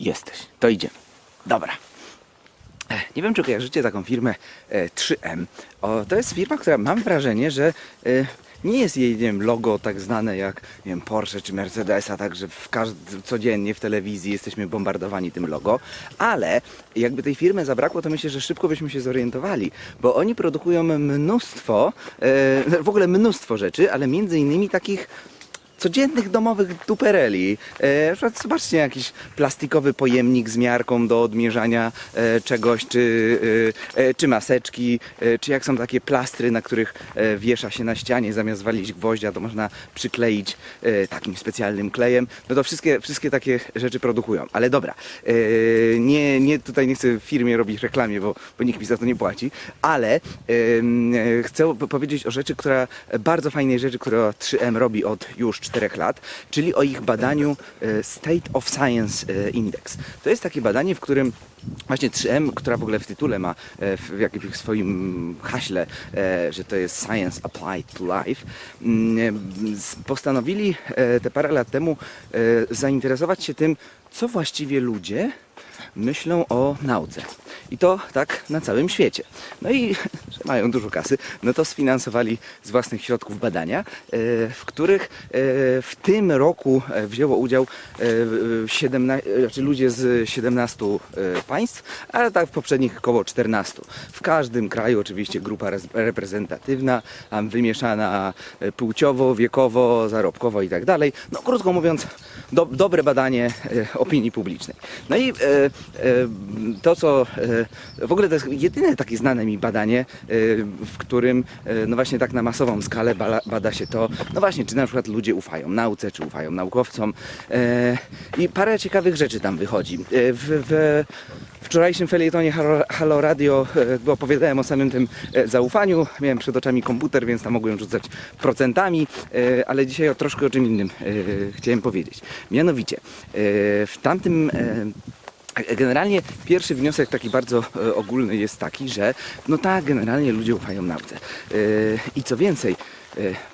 Jesteś. To idziemy. Dobra. Ech, Nie wiem, czy kojarzycie taką firmę e, 3M. O, to jest firma, która mam wrażenie, że e, nie jest jej nie wiem, logo tak znane jak nie wiem, Porsche czy Mercedesa, także w każd- codziennie w telewizji jesteśmy bombardowani tym logo, ale jakby tej firmy zabrakło, to myślę, że szybko byśmy się zorientowali, bo oni produkują mnóstwo, e, w ogóle mnóstwo rzeczy, ale między innymi takich codziennych domowych dupereli. E, zobaczcie jakiś plastikowy pojemnik z miarką do odmierzania e, czegoś, czy, e, e, czy maseczki, e, czy jak są takie plastry, na których e, wiesza się na ścianie, zamiast walić gwoździa, to można przykleić e, takim specjalnym klejem. No to wszystkie, wszystkie takie rzeczy produkują. Ale dobra, e, nie, nie, tutaj nie chcę firmie robić reklamie, bo, bo nikt mi za to nie płaci, ale e, chcę po- powiedzieć o rzeczy, która, bardzo fajnej rzeczy, która 3M robi od już 4 lat, czyli o ich badaniu e, State of Science e, Index. To jest takie badanie, w którym Właśnie 3M, która w ogóle w tytule ma e, w jakimś swoim haśle, e, że to jest Science Applied to Life, mm, e, postanowili te parę lat temu zainteresować się tym, co właściwie ludzie myślą o nauce. I to tak na całym świecie. No i że mają dużo kasy, no to sfinansowali z własnych środków badania, w których w tym roku wzięło udział e, 17, znaczy ludzie z 17 e, państw, ale tak w poprzednich około 14. W każdym kraju oczywiście grupa reprezentatywna, wymieszana e, płciowo, wiekowo, zarobkowo i tak dalej. No krótko mówiąc, do, dobre badanie e, opinii publicznej. No i e, e, to, co e, w ogóle to jest jedyne takie znane mi badanie, e, w którym e, no właśnie tak na masową skalę bala, bada się to, no właśnie, czy na przykład ludzie ufają nauce, czy ufają naukowcom. E, I parę ciekawych rzeczy tam wychodzi. E, w, w wczorajszym felietonie Halo, Halo Radio e, opowiadałem o samym tym e, zaufaniu. Miałem przed oczami komputer, więc tam mogłem rzucać procentami, e, ale dzisiaj o troszkę o czym innym e, chciałem powiedzieć. Mianowicie, e, w tamtym e, Generalnie pierwszy wniosek taki bardzo e, ogólny jest taki, że no tak, generalnie ludzie ufają nauce. E, I co więcej,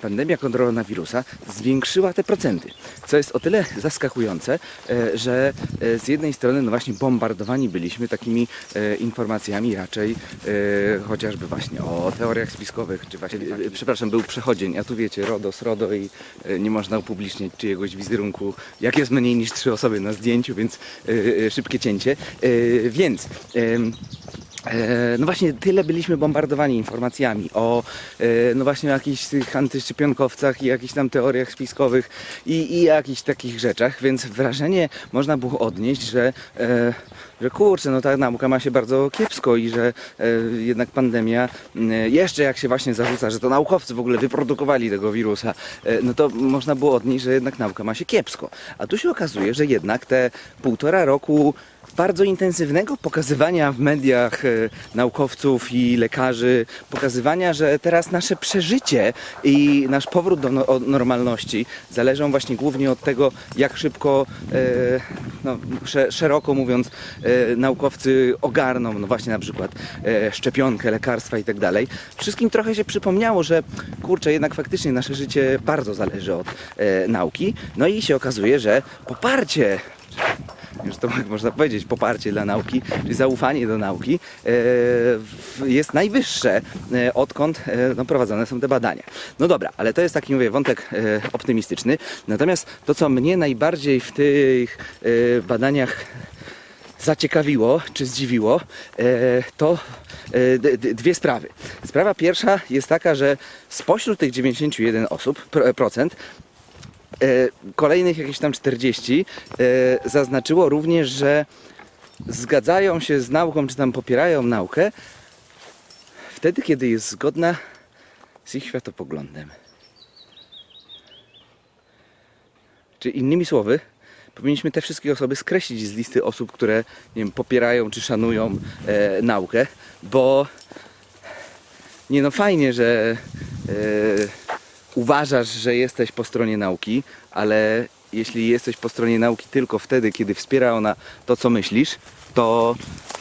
pandemia koronawirusa zwiększyła te procenty, co jest o tyle zaskakujące, e, że e, z jednej strony no właśnie bombardowani byliśmy takimi e, informacjami raczej e, chociażby właśnie o teoriach spiskowych, czy właśnie, e, przepraszam, był przechodzień, a tu wiecie, RODOS, RODO i e, nie można upubliczniać czyjegoś wizerunku, jak jest mniej niż trzy osoby na zdjęciu, więc e, e, szybkie cięcie. E, Więc E, No właśnie tyle byliśmy bombardowani informacjami o e, no właśnie jakichś tych antyszczepionkowcach i jakichś tam teoriach spiskowych i, i jakichś takich rzeczach, więc wrażenie można było odnieść, że, e, że kurczę, no ta nauka ma się bardzo kiepsko i że e, jednak pandemia, jeszcze jak się właśnie zarzuca, że to naukowcy w ogóle wyprodukowali tego wirusa, e, no to można było odnieść, że jednak nauka ma się kiepsko. A tu się okazuje, że jednak te półtora roku bardzo intensywnego pokazywania w mediach e, naukowców i lekarzy, pokazywania, że teraz nasze przeżycie i nasz powrót do no, normalności zależą właśnie głównie od tego, jak szybko, e, no, sze, szeroko mówiąc, e, naukowcy ogarną, no właśnie na przykład szczepionkę, lekarstwa i tak dalej. Wszystkim trochę się przypomniało, że kurczę, jednak faktycznie nasze życie bardzo zależy od nauki. No i się okazuje, że poparcie już to można powiedzieć, poparcie dla nauki, czyli zaufanie do nauki e, jest najwyższe, e, odkąd e, no, prowadzone są te badania. No dobra, ale to jest taki, mówię, wątek optymistyczny. Natomiast to, co mnie najbardziej w tych badaniach zaciekawiło czy zdziwiło, to dwie sprawy. Sprawa pierwsza jest taka, że spośród tych 91 osób, pro- procent, kolejnych jakieś tam 40 e, zaznaczyło również, że zgadzają się z nauką, czy tam popierają naukę wtedy, kiedy jest zgodna z ich światopoglądem. Czy innymi słowy, powinniśmy te wszystkie osoby skreślić z listy osób, które nie wiem, popierają czy szanują e, naukę, bo nie no fajnie, że e, uważasz, że jesteś po stronie nauki, ale jeśli jesteś po stronie nauki tylko wtedy, kiedy wspiera ona to, co myślisz, to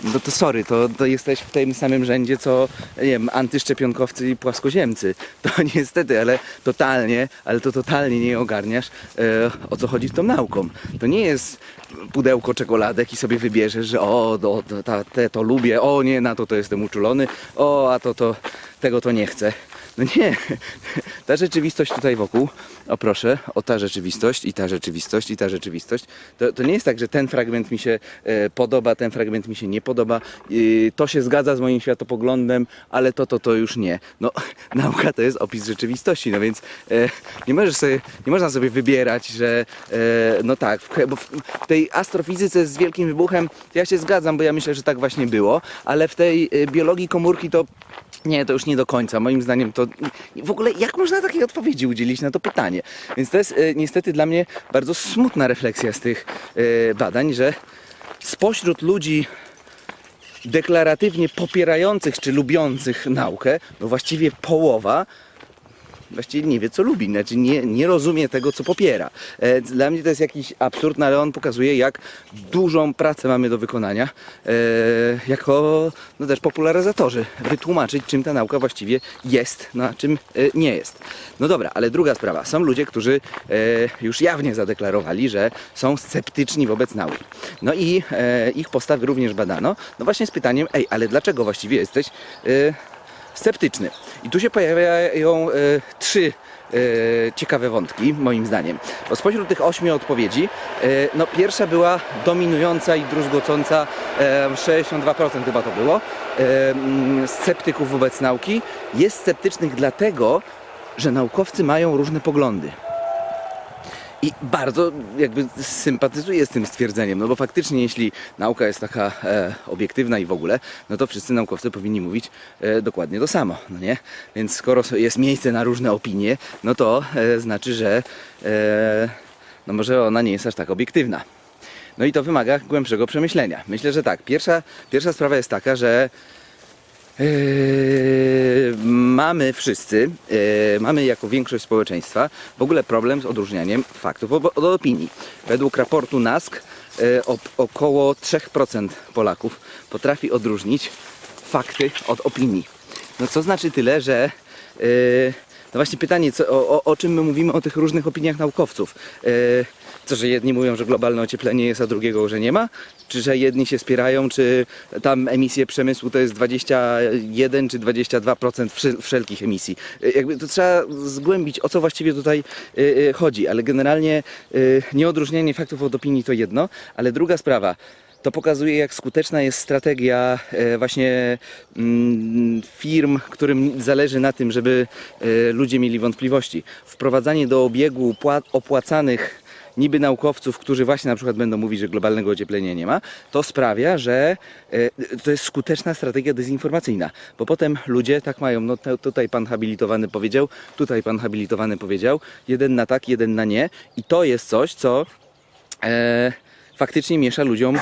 no to sorry, to, to jesteś w tym samym rzędzie co nie wiem, antyszczepionkowcy i płaskoziemcy. To niestety, ale totalnie, ale to totalnie nie ogarniasz e, o co chodzi z tą nauką. To nie jest pudełko czekoladek i sobie wybierzesz, że o, do, ta, te to lubię, o nie, na to to jestem uczulony, o, a to to, tego to nie chcę. No nie, ta rzeczywistość tutaj wokół, o proszę, o ta rzeczywistość i ta rzeczywistość i ta rzeczywistość, to, to nie jest tak, że ten fragment mi się e, podoba, ten fragment mi się nie podoba, y, to się zgadza z moim światopoglądem, ale to, to, to już nie. No, nauka to jest opis rzeczywistości, no więc e, nie możesz sobie, nie można sobie wybierać, że e, no tak, w, bo w tej astrofizyce z wielkim wybuchem ja się zgadzam, bo ja myślę, że tak właśnie było, ale w tej e, biologii komórki to nie, to już nie do końca. Moim zdaniem to w ogóle jak można takiej odpowiedzi udzielić na to pytanie? Więc to jest e, niestety dla mnie bardzo smutna refleksja z tych e, badań, że spośród ludzi deklaratywnie popierających czy lubiących naukę, no właściwie połowa właściwie nie wie, co lubi, znaczy nie, nie rozumie tego, co popiera. E, Dla mnie to jest jakiś absurd, no ale on pokazuje, jak dużą pracę mamy do wykonania e, jako no też popularyzatorzy. Wytłumaczyć, czym ta nauka właściwie jest, no a czym e, nie jest. No dobra, ale druga sprawa. Są ludzie, którzy już jawnie zadeklarowali, że są sceptyczni wobec nauki. No i ich postawy również badano. No właśnie z pytaniem, ej, ale dlaczego właściwie jesteś sceptyczny. I tu się pojawiają e, trzy e, ciekawe wątki, moim zdaniem. Bo spośród tych ośmiu odpowiedzi, e, no pierwsza była dominująca i druzgocąca, e, 62% chyba to było, mm, sceptyków wobec nauki. Jest sceptycznych dlatego, że naukowcy mają różne poglądy. I bardzo jakby sympatyzuję z tym stwierdzeniem, no bo faktycznie jeśli nauka jest taka e, obiektywna i w ogóle, no to wszyscy naukowcy powinni mówić e, dokładnie to samo, no nie? Więc skoro jest miejsce na różne opinie, no to e, znaczy, że e, no może ona nie jest aż tak obiektywna. No i to wymaga głębszego przemyślenia. Myślę, że tak. Pierwsza, pierwsza sprawa jest taka, że Yy, mamy wszyscy, yy, mamy jako większość społeczeństwa w ogóle problem z odróżnianiem faktów od, opinii. Według raportu NASK yy, około 3% Polaków potrafi odróżnić fakty od opinii. No co znaczy tyle, że yy, no właśnie pytanie, co, o, o czym my mówimy o tych różnych opiniach naukowców. Yy, co, że jedni mówią, że globalne ocieplenie jest, a drugiego, że nie ma? Czy że jedni się spierają, czy tam emisje przemysłu to jest 21 czy 22% wszel- wszelkich emisji? Yy, Jakby to trzeba zgłębić, o co właściwie tutaj yy, yy, chodzi, ale generalnie nieodróżnianie faktów od opinii to jedno, ale druga sprawa, to pokazuje, jak skuteczna jest strategia właśnie mm, firm, którym zależy na tym, żeby ludzie mieli wątpliwości. Wprowadzanie do obiegu pła- opłacanych niby naukowców, którzy właśnie na przykład będą mówić, że globalnego ocieplenia nie ma, to sprawia, że e, to jest skuteczna strategia dezinformacyjna, bo potem ludzie tak mają, no tutaj pan habilitowany powiedział, tutaj pan habilitowany powiedział, jeden na tak, jeden na nie. I to jest coś, co e, faktycznie miesza ludziom e,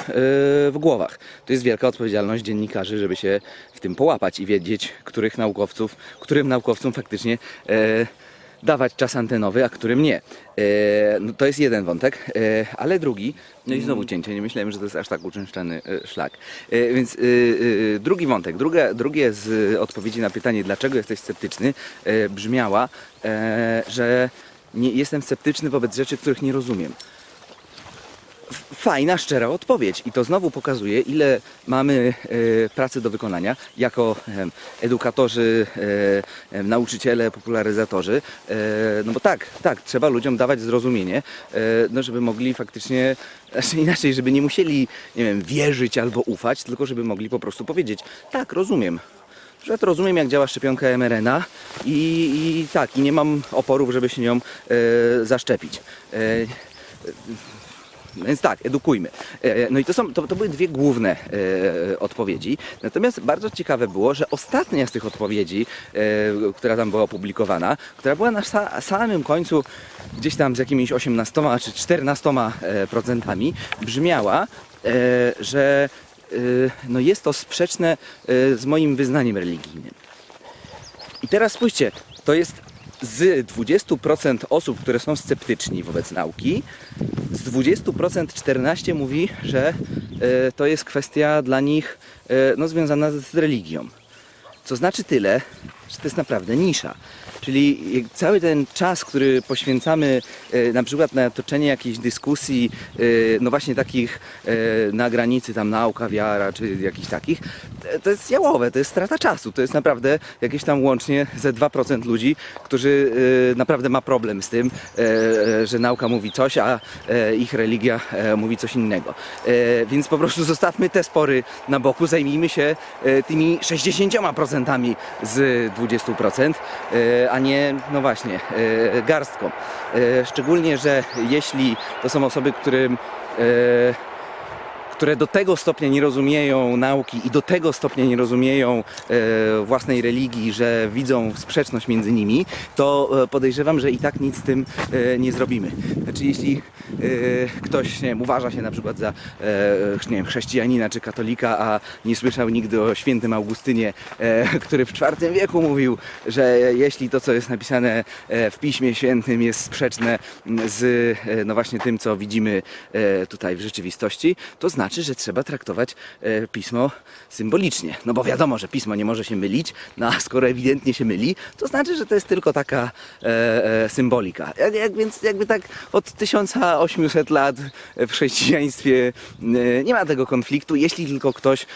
w głowach. To jest wielka odpowiedzialność dziennikarzy, żeby się w tym połapać i wiedzieć, których naukowców, którym naukowcom faktycznie e, dawać czas antenowy, a którym nie. E, no to jest jeden wątek, e, ale drugi, no i znowu cięcie, nie myślałem, że to jest aż tak uczęszczany e, szlak. Więc drugi wątek, drugie z odpowiedzi na pytanie, dlaczego jesteś sceptyczny, brzmiała, że nie, jestem sceptyczny wobec rzeczy, których nie rozumiem fajna, szczera odpowiedź. I to znowu pokazuje, ile mamy e, pracy do wykonania jako edukatorzy, e, nauczyciele, popularyzatorzy. E, no bo tak, tak, trzeba ludziom dawać zrozumienie, no żeby mogli faktycznie, znaczy inaczej, żeby nie musieli, nie wiem, wierzyć albo ufać, tylko żeby mogli po prostu powiedzieć, tak, rozumiem. To rozumiem, jak działa szczepionka mRNA i, i tak, i nie mam oporów, żeby się nią e, zaszczepić. E, więc tak, edukujmy. E, No i to, są, to, to były dwie główne e, odpowiedzi. Natomiast bardzo ciekawe było, że ostatnia z tych odpowiedzi, e, która tam była opublikowana, która była na sa, samym końcu, gdzieś tam z jakimiś 18 czy 14 e, procentami, brzmiała, e, że e, no jest to sprzeczne e, z moim wyznaniem religijnym. I teraz spójrzcie, to jest z 20% osób, które są sceptyczni wobec nauki, z 20% 14 mówi, że e, to jest kwestia dla nich e, no, związana z religią. Co znaczy tyle, że to jest naprawdę nisza. Czyli cały ten czas, który poświęcamy e, na przykład na toczenie jakiejś dyskusji, e, no właśnie takich e, na granicy tam nauka, wiara, czy jakichś takich, to jest jałowe, to jest strata czasu. To jest naprawdę jakieś tam łącznie ze 2% ludzi, którzy naprawdę ma problem z tym, że nauka mówi coś, a ich religia mówi coś innego. Więc po prostu zostawmy te spory na boku, zajmijmy się tymi 60% z 20%, e, a nie, no właśnie, e, garstką. E, Szczególnie, że jeśli to są osoby, którym e, które do tego stopnia nie rozumieją nauki i do tego stopnia nie rozumieją e, własnej religii, że widzą sprzeczność między nimi, to e, podejrzewam, że i tak nic z tym e, nie zrobimy. Znaczy, jeśli e, ktoś nie wiem, uważa się na przykład za e, nie wiem, chrześcijanina czy katolika, a nie słyszał nigdy o świętym Augustynie, e, który w IV wieku mówił, że jeśli to, co jest napisane e, w Piśmie Świętym jest sprzeczne z e, no właśnie tym, co widzimy e, tutaj w rzeczywistości, to znaczy, że trzeba traktować e, pismo symbolicznie. No bo wiadomo, że pismo nie może się mylić, no a skoro ewidentnie się myli, to znaczy, że to jest tylko taka e, e, symbolika. Jak, jak, więc jakby tak od 1800 lat w chrześcijaństwie e, nie ma tego konfliktu, jeśli tylko ktoś, e,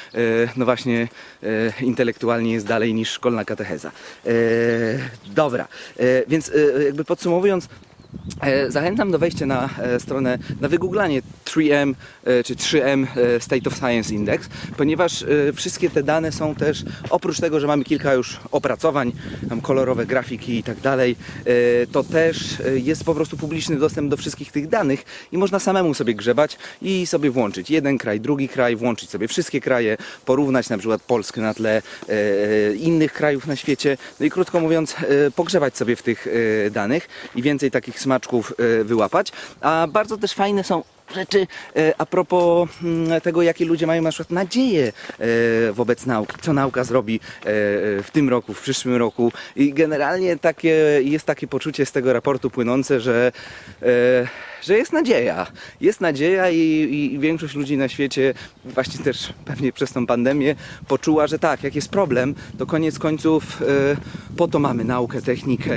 no właśnie, e, intelektualnie jest dalej niż szkolna katecheza. E, dobra, e, więc e, jakby podsumowując, Zachęcam do wejścia na e, stronę, na wygooglanie 3M e, czy 3M e, State of Science Index, ponieważ e, wszystkie te dane są też, oprócz tego, że mamy kilka już opracowań, tam kolorowe grafiki i tak dalej, e, to też e, jest po prostu publiczny dostęp do wszystkich tych danych i można samemu sobie grzebać i sobie włączyć. Jeden kraj, drugi kraj, włączyć sobie wszystkie kraje, porównać na przykład Polskę na tle e, innych krajów na świecie, no i krótko mówiąc, e, pogrzebać sobie w tych e, danych i więcej takich smaczków e, wyłapać. A bardzo też fajne są rzeczy e, a propos mm, tego, jakie ludzie mają na przykład nadzieję e, wobec nauki, co nauka zrobi e, w tym roku, w przyszłym roku i generalnie takie, jest takie poczucie z tego raportu płynące, że że jest nadzieja. Jest nadzieja i, i większość ludzi na świecie, właśnie też pewnie przez tą pandemię, poczuła, że tak, jak jest problem, to koniec końców po to mamy naukę, technikę,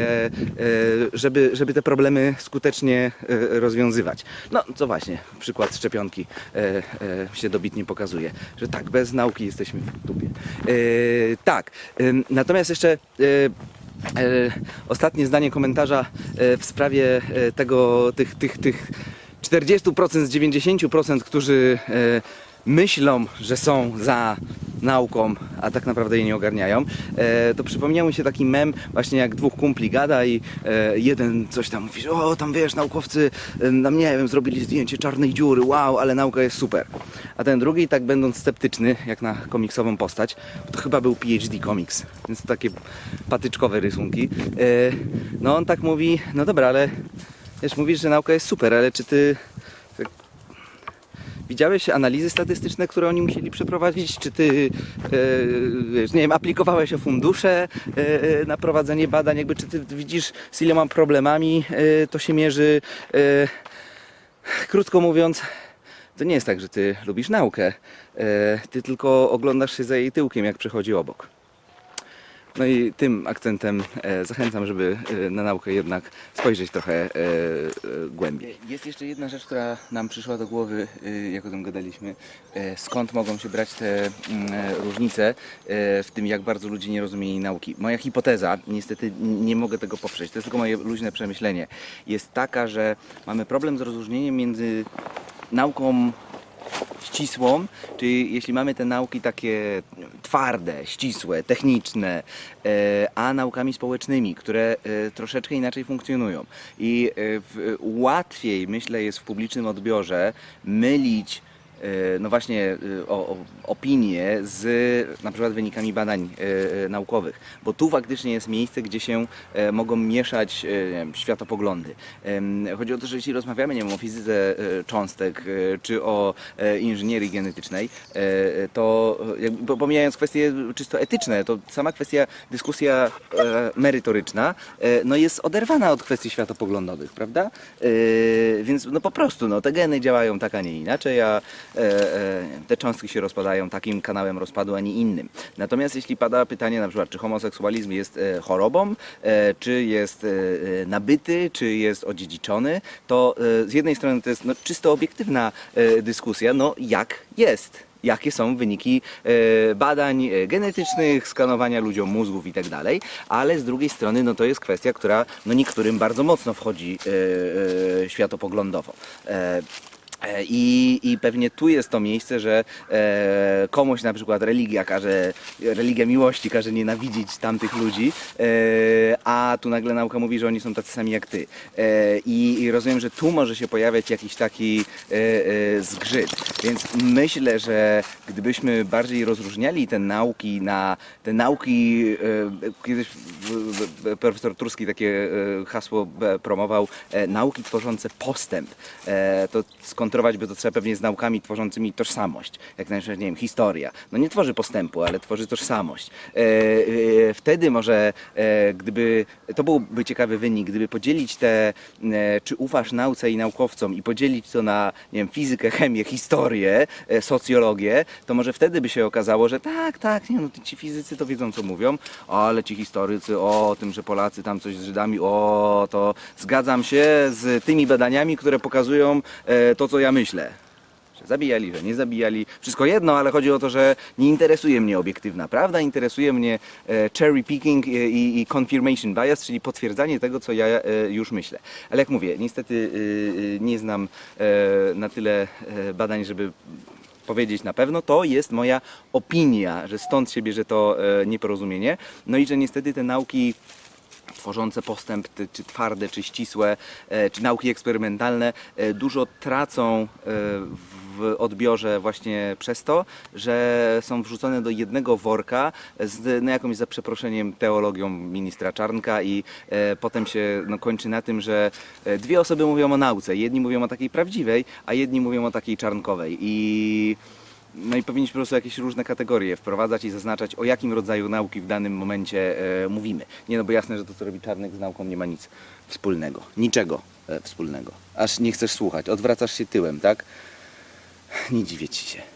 żeby, żeby te problemy skutecznie rozwiązywać. No, co właśnie, przykład szczepionki e, e, się dobitnie pokazuje, że tak, bez nauki jesteśmy w dupie. E, tak, natomiast jeszcze ostatnie zdanie komentarza w sprawie tego, tych, tych, tych 40% z 90%, którzy myślą, że są za nauką, a tak naprawdę jej nie ogarniają, e, to przypomniał mi się taki mem, właśnie jak dwóch kumpli gada i e, jeden coś tam mówi, o tam wiesz, naukowcy e, nam nie wiem, zrobili zdjęcie czarnej dziury, wow, ale nauka jest super. A ten drugi, tak będąc sceptyczny, jak na komiksową postać, to chyba był PhD Comics, więc to takie patyczkowe rysunki, no on tak mówi, no dobra, ale wiesz, mówisz, że nauka jest super, ale czy ty Widziałeś analizy statystyczne, które oni musieli przeprowadzić? Czy ty, e, wiesz, nie wiem, aplikowałeś o fundusze e, na prowadzenie badań? Jakby, czy ty widzisz, z iloma problemami e, to się mierzy? E, krótko mówiąc, to nie jest tak, że ty lubisz naukę. E, ty tylko oglądasz się za jej tyłkiem, jak przechodzi obok. No i tym akcentem e, zachęcam, żeby e, na naukę jednak spojrzeć trochę e, głębiej. Jest jeszcze jedna rzecz, która nam przyszła do głowy, jak o tym gadaliśmy. Skąd mogą się brać te mm, różnice w tym, jak bardzo ludzie nie rozumieli nauki? Moja hipoteza, niestety nie mogę tego poprzeć, to jest tylko moje luźne przemyślenie, jest taka, że mamy problem z rozróżnieniem między nauką ścisłą, czyli jeśli mamy te nauki takie twarde, ścisłe, techniczne, e, a naukami społecznymi, które e, troszeczkę inaczej funkcjonują. I e, łatwiej, myślę, jest w publicznym odbiorze mylić no właśnie e, o, o, opinie z na przykład wynikami badań e, e, naukowych, bo tu faktycznie jest miejsce, gdzie się e, mogą mieszać e, światopoglądy. Chodzi o to, że jeśli rozmawiamy nie wiem, o fizyce e, cząstek e, czy o e, inżynierii genetycznej, e, to e, pomijając kwestie czysto etyczne, to sama kwestia, dyskusja e, merytoryczna e, no jest oderwana od kwestii światopoglądowych, prawda? E, Więc no po prostu no, te geny działają tak, a nie inaczej, a e, e, te cząstki się rozpadają takim kanałem rozpadu, a nie innym. Natomiast jeśli pada pytanie na przykład, czy homoseksualizm jest e, chorobą, e, czy jest e, e, nabyty, czy jest odziedziczony, to e, z jednej strony to jest no, czysto obiektywna e, dyskusja, no jak jest jakie są wyniki e, badań e, genetycznych, skanowania ludziom mózgów i tak dalej, ale z drugiej strony no to jest kwestia, która no niektórym bardzo mocno wchodzi e, e, światopoglądowo. E, I, I pewnie tu jest to miejsce, że e, komuś na przykład religia każe, religia miłości każe nienawidzić tamtych ludzi, e, a tu nagle nauka mówi, że oni są tacy sami jak ty. E, i, I rozumiem, że tu może się pojawiać jakiś taki e, e, zgrzyt. Więc myślę, że gdybyśmy bardziej rozróżniali te nauki na te nauki, e, kiedyś profesor Turski takie e, hasło e, promował, e, nauki tworzące postęp. E, to skontrować by to trzeba pewnie z naukami tworzącymi tożsamość, jak na przykład, nie wiem, historia. No nie tworzy postępu, ale tworzy tożsamość. E, e, wtedy może, e, gdyby, to byłby ciekawy wynik, gdyby podzielić te, e, czy ufasz nauce i naukowcom i podzielić to na, nie wiem, fizykę, chemię, historię, e, socjologię, to może wtedy by się okazało, że tak, tak, nie, no ci fizycy to wiedzą, co mówią, ale ci historycy, o tym, że Polacy tam coś z Żydami, o, to zgadzam się z tymi badaniami, które pokazują e, to, co myślę. Że zabijali, że nie zabijali. Wszystko jedno, ale chodzi o to, że nie interesuje mnie obiektywna prawda, interesuje mnie e, cherry picking i, i, confirmation bias, czyli potwierdzanie tego, co ja e, już myślę. Ale jak mówię, niestety y, y, nie znam e, na tyle e, badań, żeby powiedzieć na pewno, to jest moja opinia, że stąd się bierze to e, nieporozumienie. No i że niestety te nauki tworzące postęp, czy twarde, czy ścisłe, e, czy nauki eksperymentalne, e, dużo tracą e, w odbiorze właśnie przez to, że są wrzucone do jednego worka z no, jakąś za przeproszeniem teologią ministra Czarnka i potem się no, kończy na tym, że dwie osoby mówią o nauce. Jedni mówią o takiej prawdziwej, a jedni mówią o takiej czarnkowej. I no i powinniśmy po prostu jakieś różne kategorie wprowadzać i zaznaczać, o jakim rodzaju nauki w danym momencie e, mówimy. Nie no, bo jasne, że to, co robi Czarnek z nauką nie ma nic wspólnego. Niczego e, wspólnego. Aż nie chcesz słuchać. Odwracasz się tyłem, tak? Nie dziwię ci się.